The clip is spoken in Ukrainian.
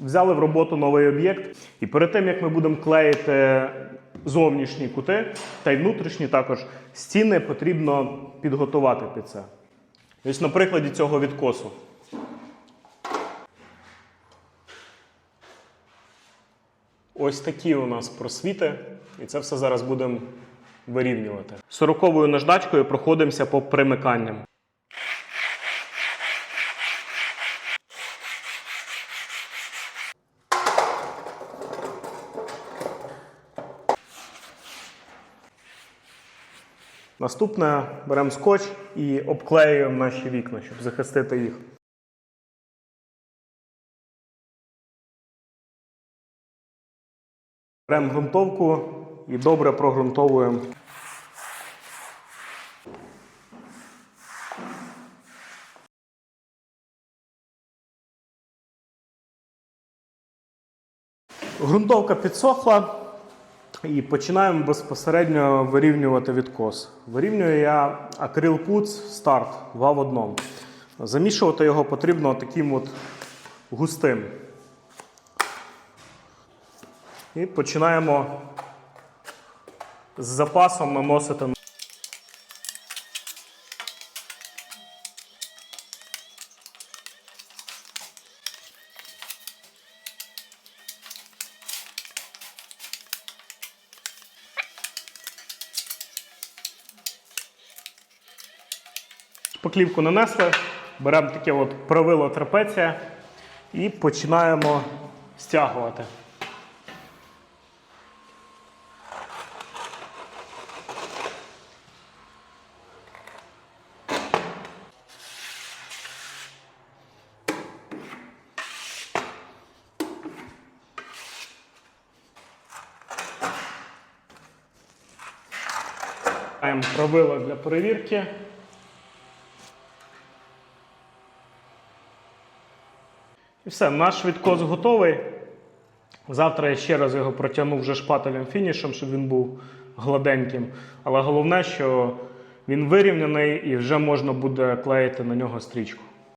Взяли в роботу новий об'єкт, і перед тим як ми будемо клеїти зовнішні кути та й внутрішні також стіни, потрібно підготувати під це. Ось на прикладі цього відкосу. Ось такі у нас просвіти, і це все зараз будемо вирівнювати. Сороковою наждачкою проходимося по примиканням. Наступне беремо скотч і обклеюємо наші вікна, щоб захистити їх. Беремо ґрунтовку і добре прогрунтовуємо. Ґрунтовка підсохла і починаємо безпосередньо вирівнювати відкос. Вирівнюю я акрил пуц старт 2 в 1. Замішувати його потрібно таким от густим. І починаємо з запасом наносити. Шпаклівку нанесли, беремо таке от правило трапеція і починаємо стягувати. Маємо для перевірки. І все, наш відкос готовий. Завтра я ще раз його протягну вже шпателем фінішем, щоб він був гладеньким. Але головне, що він вирівняний і вже можна буде клеїти на нього стрічку.